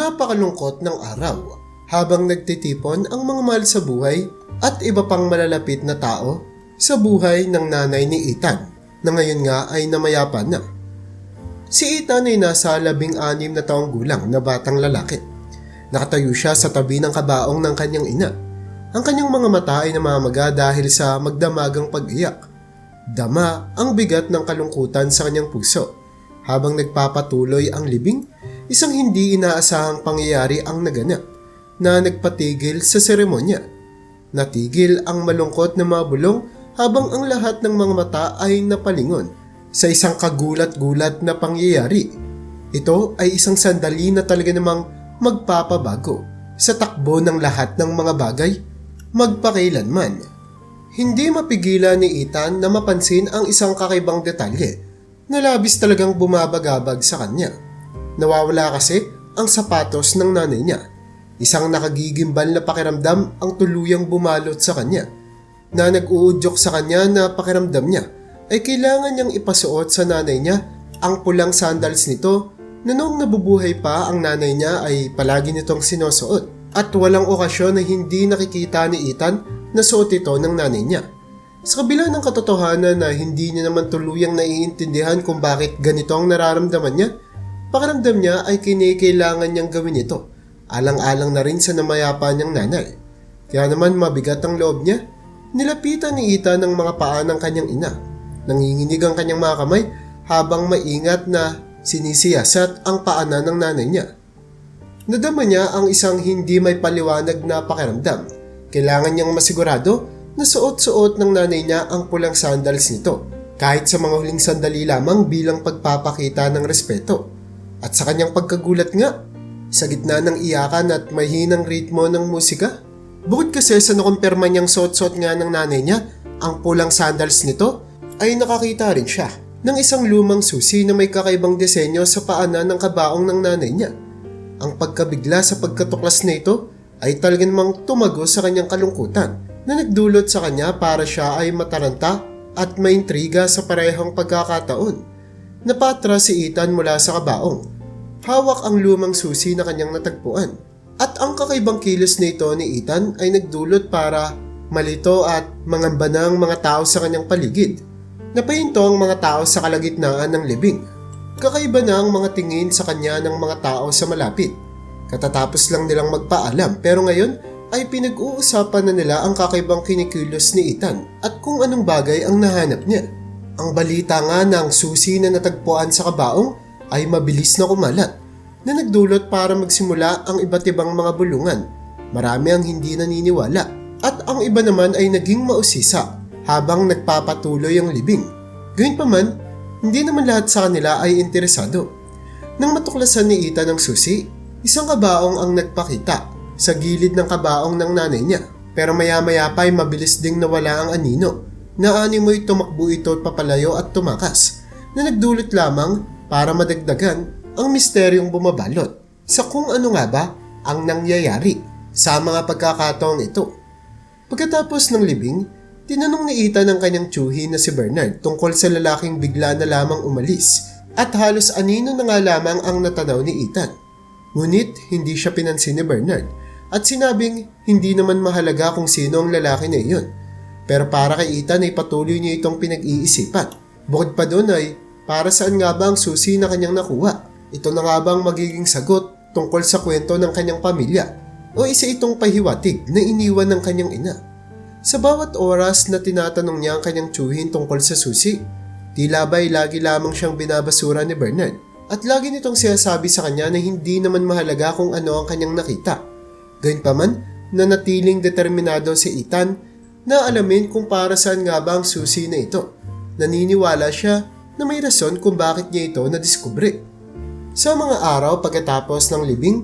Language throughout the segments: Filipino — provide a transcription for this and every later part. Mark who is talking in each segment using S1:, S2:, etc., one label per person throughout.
S1: napakalungkot ng araw habang nagtitipon ang mga mahal sa buhay at iba pang malalapit na tao sa buhay ng nanay ni Ethan na ngayon nga ay namayapa na. Si Ethan ay nasa labing anim na taong gulang na batang lalaki. Nakatayo siya sa tabi ng kabaong ng kanyang ina. Ang kanyang mga mata ay namamaga dahil sa magdamagang pag-iyak. Dama ang bigat ng kalungkutan sa kanyang puso. Habang nagpapatuloy ang libing, isang hindi inaasahang pangyayari ang naganap na nagpatigil sa seremonya. Natigil ang malungkot na mga bulong habang ang lahat ng mga mata ay napalingon sa isang kagulat-gulat na pangyayari. Ito ay isang sandali na talaga namang magpapabago sa takbo ng lahat ng mga bagay magpakailanman. Hindi mapigilan ni Ethan na mapansin ang isang kakaibang detalye na labis talagang bumabagabag sa kanya. Nawawala kasi ang sapatos ng nanay niya. Isang nakagigimbal na pakiramdam ang tuluyang bumalot sa kanya. Na nag-uudyok sa kanya na pakiramdam niya ay kailangan niyang ipasuot sa nanay niya ang pulang sandals nito na noong nabubuhay pa ang nanay niya ay palagi nitong sinusuot at walang okasyon na hindi nakikita ni Ethan na suot ito ng nanay niya. Sa kabila ng katotohanan na hindi niya naman tuluyang naiintindihan kung bakit ganito ang nararamdaman niya, pakiramdam niya ay kinikailangan niyang gawin ito, alang-alang na rin sa namayapa niyang nanay. Kaya naman mabigat ang loob niya, nilapitan ni Ethan ng mga paa ng kanyang ina. Nanginginig ang kanyang mga kamay habang maingat na sinisiyasat ang paanan ng nanay niya. Nadama niya ang isang hindi may paliwanag na pakiramdam. Kailangan niyang masigurado na suot-suot ng nanay niya ang pulang sandals nito kahit sa mga huling sandali lamang bilang pagpapakita ng respeto. At sa kanyang pagkagulat nga, sa gitna ng iyakan at mahinang ritmo ng musika, bukod kasi sa nakumpirma niyang suot-suot nga ng nanay niya ang pulang sandals nito, ay nakakita rin siya ng isang lumang susi na may kakaibang disenyo sa paanan ng kabaong ng nanay niya. Ang pagkabigla sa pagkatuklas na ito ay talaga namang tumago sa kanyang kalungkutan na nagdulot sa kanya para siya ay mataranta at maintriga sa parehong pagkakataon. Napatra si Ethan mula sa kabaong. Hawak ang lumang susi na kanyang natagpuan. At ang kakaibang kilos na ito ni Ethan ay nagdulot para malito at mangamba ng mga tao sa kanyang paligid. Napahinto ang mga tao sa kalagitnaan ng libing. Kakaiba na ang mga tingin sa kanya ng mga tao sa malapit. Katatapos lang nilang magpaalam pero ngayon ay pinag-uusapan na nila ang kakaibang kinikilos ni Ethan at kung anong bagay ang nahanap niya. Ang balita nga ng susi na natagpuan sa kabaong ay mabilis na kumalat na nagdulot para magsimula ang iba't ibang mga bulungan. Marami ang hindi naniniwala at ang iba naman ay naging mausisa habang nagpapatuloy ang libing. Gayunpaman, hindi naman lahat sa kanila ay interesado. Nang matuklasan ni Ethan ang susi, isang kabaong ang nagpakita sa gilid ng kabaong ng nanay niya. Pero maya-maya pa ay mabilis ding nawala ang anino. Naani mo'y tumakbo ito at papalayo at tumakas na nagdulot lamang para madagdagan ang misteryong bumabalot sa kung ano nga ba ang nangyayari sa mga pagkakataong ito. Pagkatapos ng libing, tinanong ni Ethan ang kanyang tsuhi na si Bernard tungkol sa lalaking bigla na lamang umalis at halos anino na nga lamang ang natanaw ni Ethan. Ngunit hindi siya pinansin ni Bernard at sinabing hindi naman mahalaga kung sino ang lalaki na iyon. Pero para kay Ethan ay patuloy niya itong pinag-iisipan. Bukod pa doon ay para saan nga ba ang susi na kanyang nakuha? Ito na nga bang magiging sagot tungkol sa kwento ng kanyang pamilya? O isa itong pahiwatig na iniwan ng kanyang ina? Sa bawat oras na tinatanong niya ang kanyang tsuhin tungkol sa susi, tila ba'y lagi lamang siyang binabasura ni Bernard at lagi nitong sinasabi sa kanya na hindi naman mahalaga kung ano ang kanyang nakita. Gayunpaman, nanatiling determinado si Ethan na alamin kung para saan nga ba ang susi na ito. Naniniwala siya na may rason kung bakit niya ito nadiskubre. Sa mga araw pagkatapos ng libing,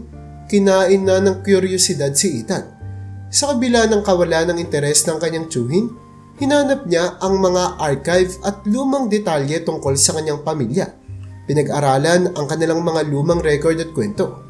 S1: kinain na ng kuryosidad si Ethan. Sa kabila ng kawalan ng interes ng kanyang tsuhin, hinanap niya ang mga archive at lumang detalye tungkol sa kanyang pamilya. Pinag-aralan ang kanilang mga lumang record at kwento.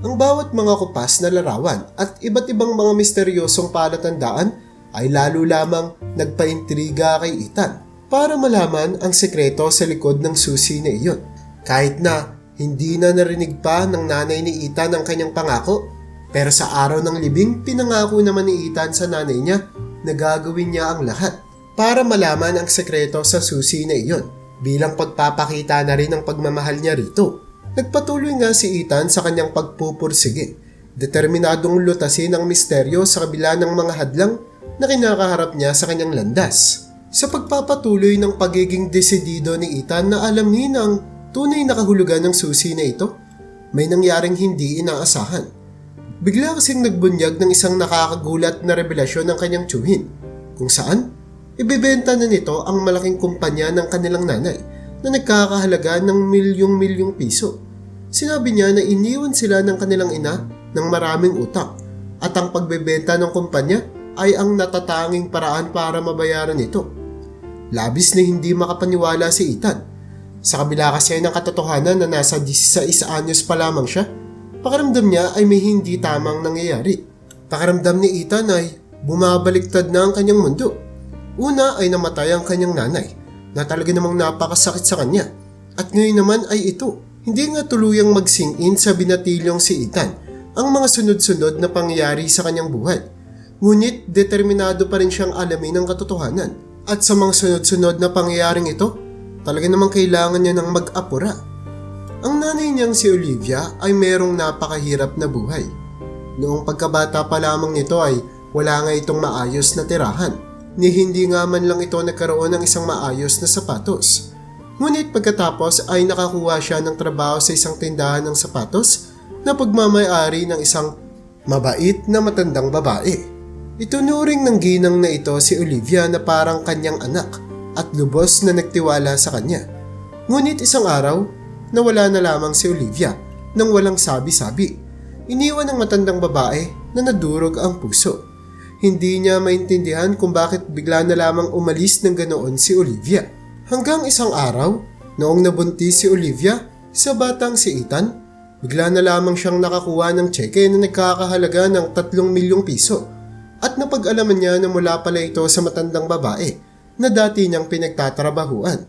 S1: Ang bawat mga kupas na larawan at iba't ibang mga misteryosong palatandaan ay lalo lamang nagpaintriga kay Ethan para malaman ang sekreto sa likod ng susi na iyon. Kahit na Hindi na narinig pa ng nanay ni Ethan ang kanyang pangako. Pero sa araw ng libing, pinangako naman ni Ethan sa nanay niya na gagawin niya ang lahat para malaman ang sekreto sa susi na iyon bilang pagpapakita na rin ng pagmamahal niya rito. Nagpatuloy nga si Ethan sa kanyang pagpupursige, determinadong lutasin ang misteryo sa kabila ng mga hadlang na kinakaharap niya sa kanyang landas. Sa pagpapatuloy ng pagiging desidido ni Ethan na alamin ang tunay na kahulugan ng susi na ito, may nangyaring hindi inaasahan. Bigla kasing nagbunyag ng isang nakakagulat na revelasyon ng kanyang tsuhin, kung saan ibebenta na nito ang malaking kumpanya ng kanilang nanay na nagkakahalaga ng milyong-milyong piso. Sinabi niya na iniwan sila ng kanilang ina ng maraming utang at ang pagbebenta ng kumpanya ay ang natatanging paraan para mabayaran ito. Labis na hindi makapaniwala si Ethan. Sa kabila kasi ng katotohanan na nasa 16 anyos pa lamang siya, Pakaramdam niya ay may hindi tamang nangyayari. Pakaramdam ni Ethan ay bumabaliktad na ang kanyang mundo. Una ay namatay ang kanyang nanay na talaga namang napakasakit sa kanya. At ngayon naman ay ito. Hindi nga tuluyang magsing-in sa binatilyong si Ethan ang mga sunod-sunod na pangyayari sa kanyang buhay. Ngunit determinado pa rin siyang alamin ang katotohanan. At sa mga sunod-sunod na pangyayaring ito, talaga namang kailangan niya ng mag-apura ang nanay niyang si Olivia ay merong napakahirap na buhay. Noong pagkabata pa lamang nito ay wala nga itong maayos na tirahan, ni hindi nga man lang ito nagkaroon ng isang maayos na sapatos. Ngunit pagkatapos ay nakakuha siya ng trabaho sa isang tindahan ng sapatos na pagmamayari ng isang mabait na matandang babae. Itunuring ng ginang na ito si Olivia na parang kanyang anak at lubos na nagtiwala sa kanya. Ngunit isang araw, nawala na lamang si Olivia nang walang sabi-sabi. Iniwan ng matandang babae na nadurog ang puso. Hindi niya maintindihan kung bakit bigla na lamang umalis ng ganoon si Olivia. Hanggang isang araw, noong nabuntis si Olivia sa batang si Ethan, bigla na lamang siyang nakakuha ng tseke na nagkakahalaga ng 3 milyong piso at napag-alaman niya na mula pala ito sa matandang babae na dati niyang pinagtatrabahuan.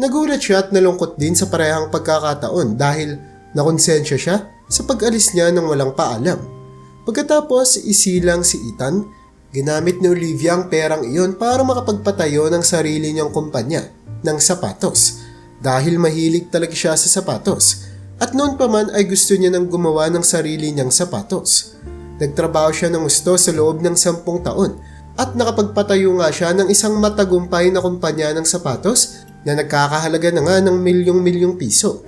S1: Nagulat siya at nalungkot din sa parehang pagkakataon dahil nakonsensya siya sa pag-alis niya ng walang paalam. Pagkatapos isilang si Ethan, ginamit ni Olivia ang perang iyon para makapagpatayo ng sarili niyang kumpanya ng sapatos dahil mahilig talaga siya sa sapatos at noon pa man ay gusto niya nang gumawa ng sarili niyang sapatos. Nagtrabaho siya ng gusto sa loob ng sampung taon at nakapagpatayo nga siya ng isang matagumpay na kumpanya ng sapatos na nagkakahalaga na nga ng milyong-milyong piso.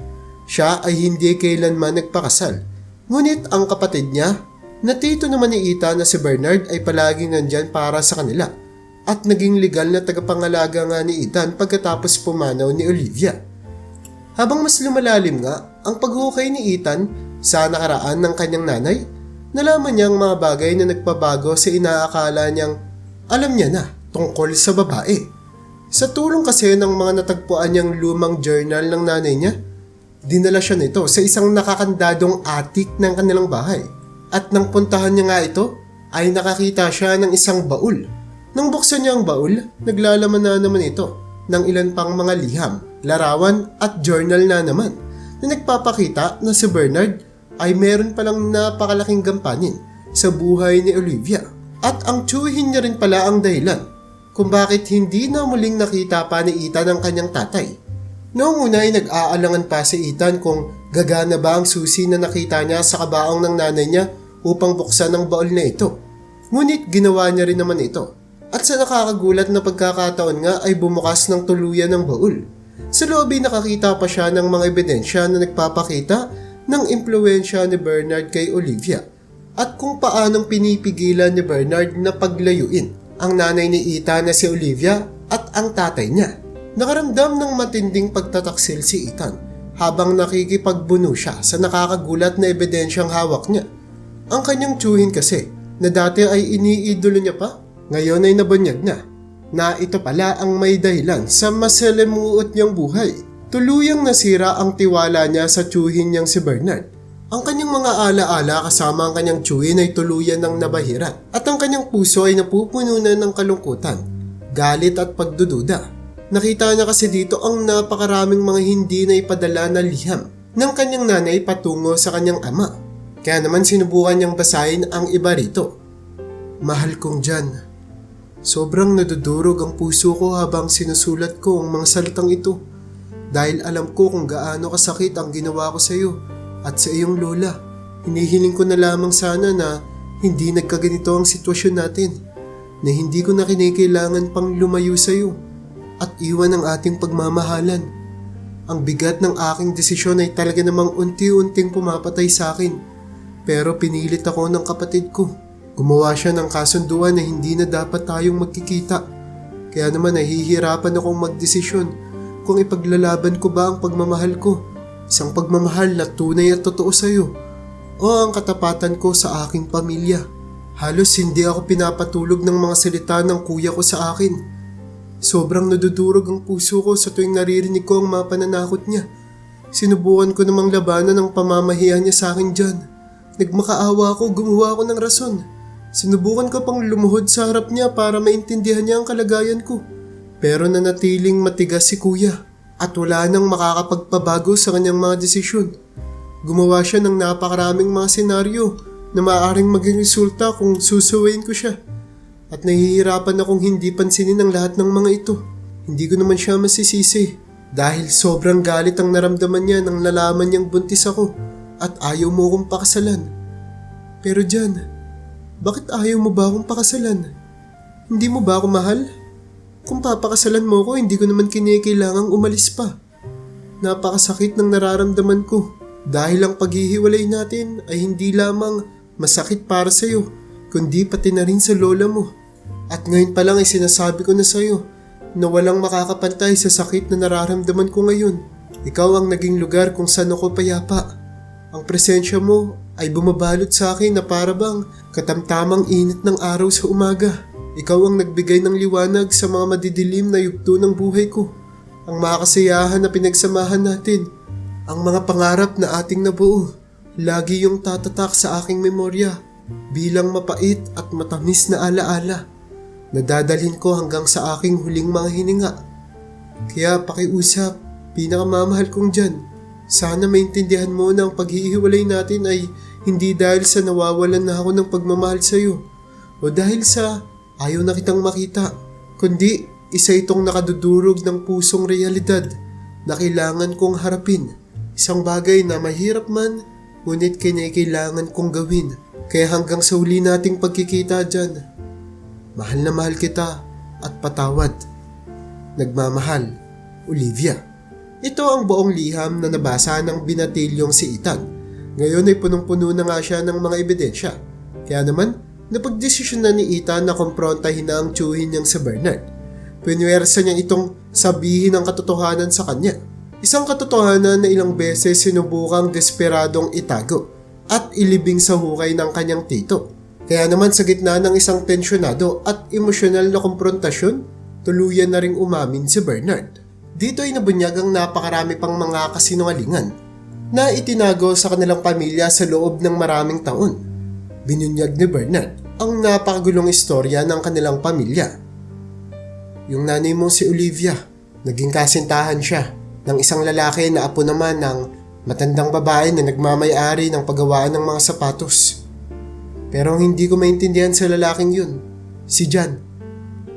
S1: Siya ay hindi kailanman nagpakasal. Ngunit ang kapatid niya, na tito naman ni Ita na si Bernard ay palaging nandyan para sa kanila at naging legal na tagapangalaga nga ni Ethan pagkatapos pumanaw ni Olivia. Habang mas lumalalim nga ang paghukay ni Ethan sa nakaraan ng kanyang nanay, nalaman niya ang mga bagay na nagpabago sa inaakala niyang alam niya na tungkol sa babae. Sa tulong kasi ng mga natagpuan niyang lumang journal ng nanay niya, dinala siya nito sa isang nakakandadong attic ng kanilang bahay. At nang puntahan niya nga ito, ay nakakita siya ng isang baul. Nang buksan niya ang baul, naglalaman na naman ito ng ilan pang mga liham, larawan at journal na naman na nagpapakita na si Bernard ay meron palang napakalaking gampanin sa buhay ni Olivia. At ang tsuhin niya rin pala ang dahilan kung bakit hindi na muling nakita pa ni Ethan ang kanyang tatay. Noong una ay nag-aalangan pa si Ethan kung gagana ba ang susi na nakita niya sa kabaong ng nanay niya upang buksan ang baol na ito. Ngunit ginawa niya rin naman ito. At sa nakakagulat na pagkakataon nga ay bumukas ng tuluyan ng baul. Sa loob ay nakakita pa siya ng mga ebidensya na nagpapakita ng impluensya ni Bernard kay Olivia at kung paanong pinipigilan ni Bernard na paglayuin ang nanay ni Ita na si Olivia at ang tatay niya. Nakaramdam ng matinding pagtataksil si Ethan habang nakikipagbuno siya sa nakakagulat na ebidensyang hawak niya. Ang kanyang tsuhin kasi na dati ay iniidolo niya pa, ngayon ay nabunyag na. Na ito pala ang may dahilan sa masalimuot niyang buhay. Tuluyang nasira ang tiwala niya sa tsuhin niyang si Bernard ang kanyang mga alaala kasama ang kanyang tsuhin ay tuluyan ng nabahira at ang kanyang puso ay napupuno na ng kalungkutan, galit at pagdududa. Nakita niya kasi dito ang napakaraming mga hindi na ipadala na liham ng kanyang nanay patungo sa kanyang ama. Kaya naman sinubukan niyang basahin ang iba rito. Mahal kong Jan, sobrang nadudurog ang puso ko habang sinusulat ko ang mga salitang ito dahil alam ko kung gaano kasakit ang ginawa ko sa iyo at sa iyong lola. Hinihiling ko na lamang sana na hindi nagkaganito ang sitwasyon natin, na hindi ko na kinikailangan pang lumayo sa iyo at iwan ang ating pagmamahalan. Ang bigat ng aking desisyon ay talaga namang unti-unting pumapatay sa akin. Pero pinilit ako ng kapatid ko. Gumawa siya ng kasunduan na hindi na dapat tayong magkikita. Kaya naman nahihirapan akong magdesisyon kung ipaglalaban ko ba ang pagmamahal ko. Isang pagmamahal na tunay at totoo sa iyo. O ang katapatan ko sa aking pamilya. Halos hindi ako pinapatulog ng mga salita ng kuya ko sa akin. Sobrang nadudurog ang puso ko sa tuwing naririnig ko ang mga pananakot niya. Sinubukan ko namang labanan ang pamamahiya niya sa akin dyan. Nagmakaawa ako, gumawa ako ng rason. Sinubukan ko pang lumuhod sa harap niya para maintindihan niya ang kalagayan ko. Pero nanatiling matigas si kuya at wala nang makakapagpabago sa kanyang mga desisyon. Gumawa siya ng napakaraming mga senaryo na maaaring maging resulta kung susuwayin ko siya. At nahihirapan akong hindi pansinin ang lahat ng mga ito. Hindi ko naman siya masisisi dahil sobrang galit ang naramdaman niya nang nalaman niyang buntis ako at ayaw mo akong pakasalan. Pero Jan, bakit ayaw mo ba akong pakasalan? Hindi mo ba ako mahal? Kung papakasalan mo ko, hindi ko naman kinikailangang umalis pa. Napakasakit ng nararamdaman ko dahil ang paghihiwalay natin ay hindi lamang masakit para sa'yo, kundi pati na rin sa lola mo. At ngayon pa lang ay sinasabi ko na sa'yo na walang makakapantay sa sakit na nararamdaman ko ngayon. Ikaw ang naging lugar kung saan ako payapa. Ang presensya mo ay bumabalot sa akin na para katamtamang init ng araw sa umaga. Ikaw ang nagbigay ng liwanag sa mga madidilim na yugto ng buhay ko. Ang makakasayahan na pinagsamahan natin. Ang mga pangarap na ating nabuo. Lagi yung tatatak sa aking memorya. Bilang mapait at matamis na alaala. Nadadalhin ko hanggang sa aking huling mga hininga. Kaya pakiusap, pinakamamahal kong dyan. Sana maintindihan mo na ang paghihiwalay natin ay hindi dahil sa nawawalan na ako ng pagmamahal sa iyo o dahil sa ayaw na kitang makita, kundi isa itong nakadudurog ng pusong realidad na kailangan kong harapin. Isang bagay na mahirap man, ngunit kailangan kong gawin. Kaya hanggang sa huli nating pagkikita dyan, mahal na mahal kita at patawad. Nagmamahal, Olivia. Ito ang buong liham na nabasa ng binatilyong si Ethan. Ngayon ay punong-puno na nga siya ng mga ebidensya. Kaya naman, napagdesisyon na ni Ethan na kumprontahin na ang tiyuhin niyang si Bernard. Pinuwersa niya itong sabihin ang katotohanan sa kanya. Isang katotohanan na ilang beses sinubukang desperadong itago at ilibing sa hukay ng kanyang tito. Kaya naman sa gitna ng isang tensyonado at emosyonal na komprontasyon, tuluyan na ring umamin si Bernard. Dito ay nabunyag ang napakarami pang mga kasinungalingan na itinago sa kanilang pamilya sa loob ng maraming taon. Binunyag ni Bernard ang napakagulong istorya ng kanilang pamilya. Yung nanay mo si Olivia, naging kasintahan siya ng isang lalaki na apo naman ng matandang babae na nagmamayari ng paggawaan ng mga sapatos. Pero ang hindi ko maintindihan sa lalaking yun, si Jan.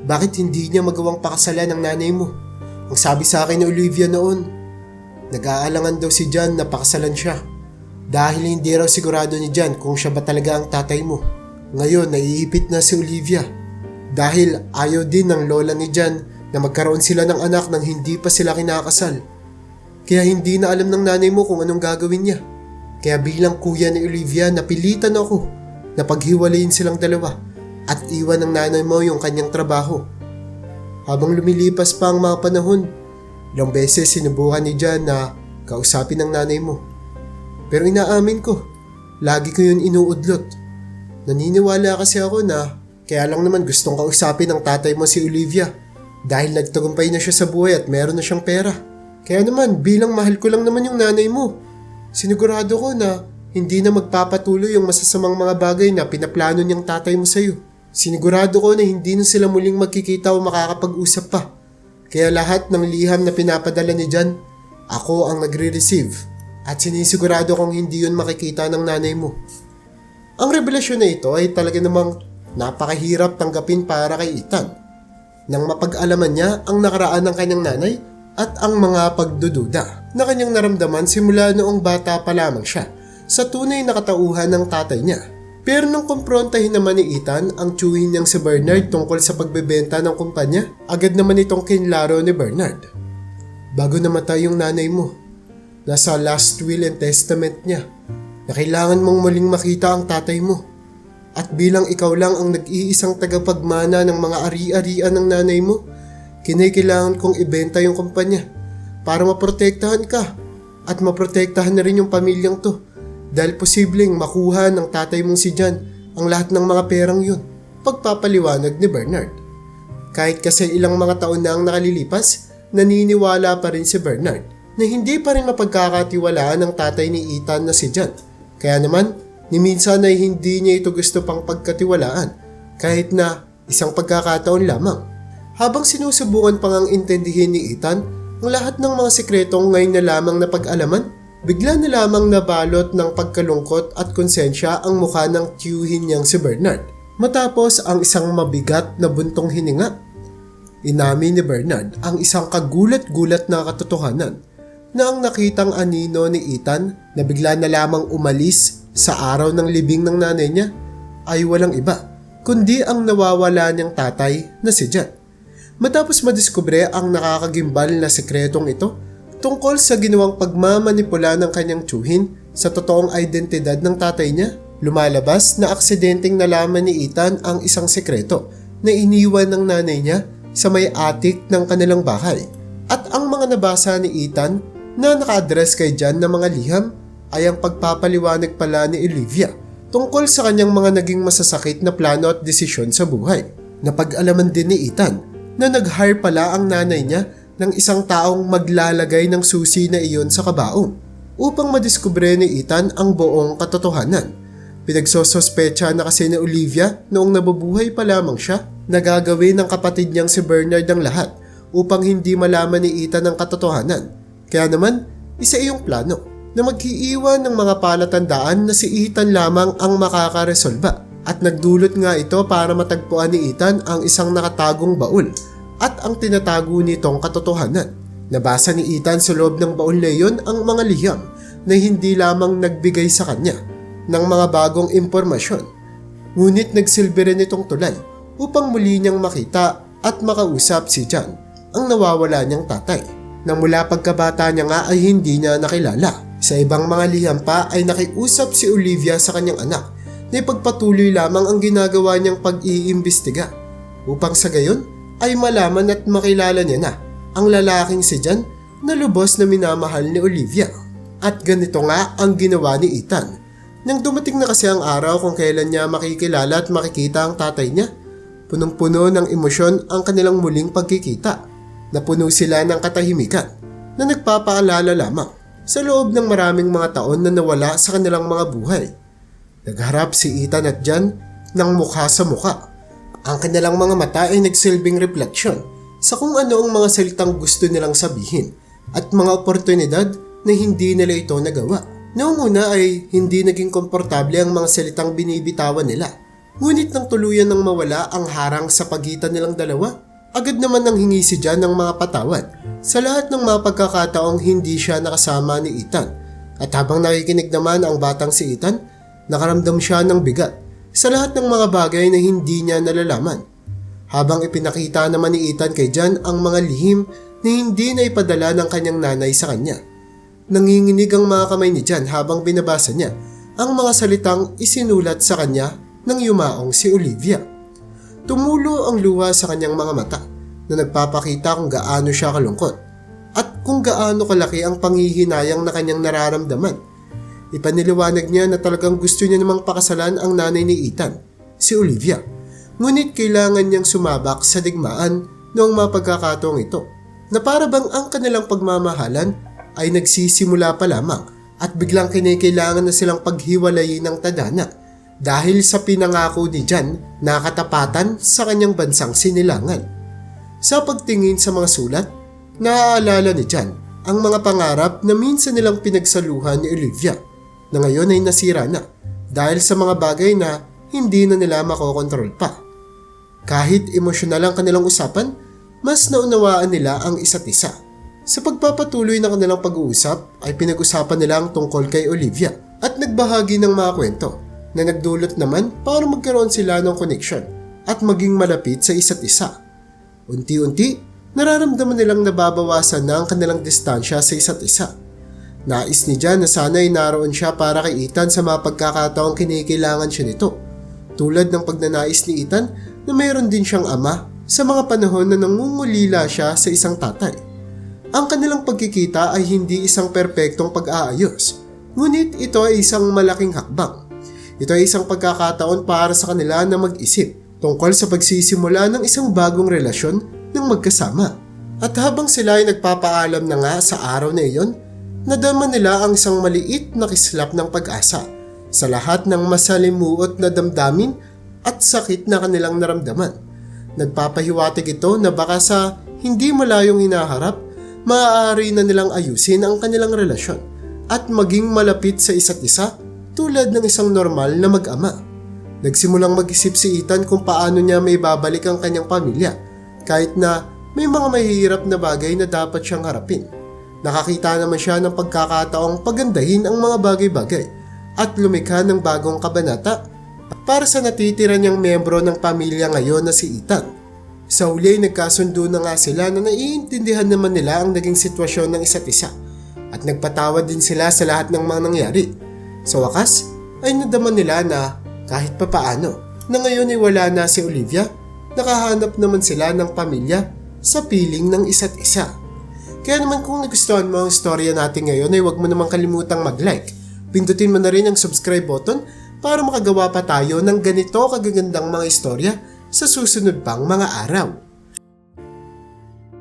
S1: Bakit hindi niya magawang pakasalan ng nanay mo? Ang sabi sa akin ni Olivia noon, nag-aalangan daw si Jan na pakasalan siya. Dahil hindi raw sigurado ni Jan kung siya ba talaga ang tatay mo. Ngayon, naiipit na si Olivia. Dahil ayaw din ng lola ni Jan na magkaroon sila ng anak nang hindi pa sila kinakasal. Kaya hindi na alam ng nanay mo kung anong gagawin niya. Kaya bilang kuya ni Olivia, napilitan ako na paghiwalayin silang dalawa at iwan ng nanay mo yung kanyang trabaho. Habang lumilipas pa ang mga panahon, ilang beses sinubukan ni Jan na kausapin ng nanay mo. Pero inaamin ko, lagi ko yun inuudlot. Naniniwala kasi ako na kaya lang naman gustong kausapin ng tatay mo si Olivia dahil nagtagumpay na siya sa buhay at meron na siyang pera. Kaya naman bilang mahal ko lang naman yung nanay mo, sinigurado ko na hindi na magpapatuloy yung masasamang mga bagay na pinaplano niyang tatay mo sa'yo. Sinigurado ko na hindi na sila muling magkikita o makakapag-usap pa. Kaya lahat ng liham na pinapadala ni Jan, ako ang nagre-receive At sinisigurado kong hindi yun makikita ng nanay mo. Ang revelasyon na ito ay talaga namang napakahirap tanggapin para kay Ethan. Nang mapag-alaman niya ang nakaraan ng kanyang nanay at ang mga pagdududa na kanyang naramdaman simula noong bata pa lamang siya sa tunay na katauhan ng tatay niya. Pero nung kumprontahin naman ni Ethan ang tiyuhin niyang si Bernard tungkol sa pagbebenta ng kumpanya, agad naman itong kinlaro ni Bernard. Bago namatay yung nanay mo, nasa last will and testament niya na kailangan mong muling makita ang tatay mo. At bilang ikaw lang ang nag-iisang tagapagmana ng mga ari-arian ng nanay mo, kinailangan kong ibenta yung kumpanya para maprotektahan ka at maprotektahan na rin yung pamilyang to dahil posibleng makuha ng tatay mong si John ang lahat ng mga perang yun. Pagpapaliwanag ni Bernard. Kahit kasi ilang mga taon na ang nakalilipas, naniniwala pa rin si Bernard na hindi pa rin mapagkakatiwalaan ng tatay ni Ethan na si John. Kaya naman, ni minsan ay hindi niya ito gusto pang pagkatiwalaan kahit na isang pagkakataon lamang. Habang sinusubukan pang ang intindihin ni Ethan ang lahat ng mga sikretong ngayon na lamang na pag-alaman, bigla na lamang nabalot ng pagkalungkot at konsensya ang mukha ng tiyuhin niyang si Bernard. Matapos ang isang mabigat na buntong hininga, inamin ni Bernard ang isang kagulat-gulat na katotohanan na ang nakitang anino ni Ethan na bigla na lamang umalis sa araw ng libing ng nanay niya ay walang iba kundi ang nawawala niyang tatay na si Jan. Matapos madiskubre ang nakakagimbal na sekretong ito tungkol sa ginawang pagmamanipula ng kanyang tsuhin sa totoong identidad ng tatay niya, lumalabas na aksidenteng nalaman ni Ethan ang isang sekreto na iniwan ng nanay niya sa may attic ng kanilang bahay. At ang mga nabasa ni Ethan na naka-address kay Jan na mga liham ay ang pagpapaliwanag pala ni Olivia tungkol sa kanyang mga naging masasakit na plano at desisyon sa buhay. Napag-alaman din ni Ethan na nag-hire pala ang nanay niya ng isang taong maglalagay ng susi na iyon sa kabaong upang madiskubre ni Ethan ang buong katotohanan. Pinagsosospecha na kasi ni Olivia noong nabubuhay pa lamang siya na gagawin ng kapatid niyang si Bernard ang lahat upang hindi malaman ni Ethan ang katotohanan. Kaya naman, isa iyong plano na maghiiwan ng mga palatandaan na si Ethan lamang ang makakaresolba. At nagdulot nga ito para matagpuan ni Ethan ang isang nakatagong baul at ang tinatago nitong katotohanan. Nabasa ni Ethan sa loob ng baul na iyon ang mga liham na hindi lamang nagbigay sa kanya ng mga bagong impormasyon. Ngunit nagsilbi rin itong tulay upang muli niyang makita at makausap si John, ang nawawala niyang tatay. Nang mula pagkabata niya nga ay hindi niya nakilala. Sa ibang mga liham pa ay nakiusap si Olivia sa kanyang anak na ipagpatuloy lamang ang ginagawa niyang pag-iimbestiga upang sa gayon ay malaman at makilala niya na ang lalaking si Jan na lubos na minamahal ni Olivia. At ganito nga ang ginawa ni Ethan. Nang dumating na kasi ang araw kung kailan niya makikilala at makikita ang tatay niya, punong-puno ng emosyon ang kanilang muling pagkikita. Napuno sila ng katahimikan na nagpapaalala lamang sa loob ng maraming mga taon na nawala sa kanilang mga buhay. Nagharap si Ethan at Jan ng mukha sa mukha. Ang kanilang mga mata ay nagsilbing refleksyon sa kung ano ang mga salitang gusto nilang sabihin at mga oportunidad na hindi nila ito nagawa. Noong una ay hindi naging komportable ang mga salitang binibitawan nila. Ngunit nang tuluyan ng mawala ang harang sa pagitan nilang dalawa, agad naman nang hingi si Jan ng mga patawad sa lahat ng mga pagkakataong hindi siya nakasama ni Ethan. At habang nakikinig naman ang batang si Ethan, nakaramdam siya ng bigat sa lahat ng mga bagay na hindi niya nalalaman. Habang ipinakita naman ni Ethan kay Jan ang mga lihim na hindi na ipadala ng kanyang nanay sa kanya. Nanginginig ang mga kamay ni Jan habang binabasa niya ang mga salitang isinulat sa kanya ng yumaong si Olivia. Tumulo ang luha sa kanyang mga mata na nagpapakita kung gaano siya kalungkot at kung gaano kalaki ang panghihinayang na kanyang nararamdaman. Ipaniliwanag niya na talagang gusto niya namang pakasalan ang nanay ni Ethan, si Olivia. Ngunit kailangan niyang sumabak sa digmaan noong mga pagkakataong ito na para bang ang kanilang pagmamahalan ay nagsisimula pa lamang at biglang kinikailangan na silang paghiwalayin ng tadhana dahil sa pinangako ni Jan na katapatan sa kanyang bansang sinilangan. Sa pagtingin sa mga sulat, naaalala ni Jan ang mga pangarap na minsan nilang pinagsaluhan ni Olivia na ngayon ay nasira na dahil sa mga bagay na hindi na nila makokontrol pa. Kahit emosyonal ang kanilang usapan, mas naunawaan nila ang isa't isa. Sa pagpapatuloy ng kanilang pag-uusap ay pinag-usapan nila ang tungkol kay Olivia at nagbahagi ng mga kwento na nagdulot naman para magkaroon sila ng connection at maging malapit sa isa't isa. Unti-unti, nararamdaman nilang nababawasan na ang kanilang distansya sa isa't isa. Nais ni Jan na sana ay naroon siya para kay Ethan sa mga pagkakataong kinikailangan siya nito. Tulad ng pagnanais ni Ethan na mayroon din siyang ama sa mga panahon na nangungulila siya sa isang tatay. Ang kanilang pagkikita ay hindi isang perpektong pag-aayos, ngunit ito ay isang malaking hakbang. Ito ay isang pagkakataon para sa kanila na mag-isip tungkol sa pagsisimula ng isang bagong relasyon ng magkasama. At habang sila ay nagpapaalam na nga sa araw na iyon, nadama nila ang isang maliit na kislap ng pag-asa sa lahat ng masalimuot na damdamin at sakit na kanilang naramdaman. Nagpapahiwatig ito na baka sa hindi malayong hinaharap, maaari na nilang ayusin ang kanilang relasyon at maging malapit sa isa't isa tulad ng isang normal na mag-ama. Nagsimulang mag-isip si Ethan kung paano niya may babalik ang kanyang pamilya kahit na may mga mahihirap na bagay na dapat siyang harapin. Nakakita naman siya ng pagkakataong pagandahin ang mga bagay-bagay at lumikha ng bagong kabanata para sa natitira niyang membro ng pamilya ngayon na si Ethan. Sa huli ay nagkasundo na nga sila na naiintindihan naman nila ang naging sitwasyon ng isa't isa at nagpatawad din sila sa lahat ng mga nangyari. Sa wakas ay nadaman nila na kahit papaano na ngayon ay wala na si Olivia, nakahanap naman sila ng pamilya sa piling ng isa't isa. Kaya naman kung nagustuhan mo ang storya natin ngayon ay huwag mo namang kalimutang mag-like. Pindutin mo na rin ang subscribe button para makagawa pa tayo ng ganito kagagandang mga istorya sa susunod pang mga araw.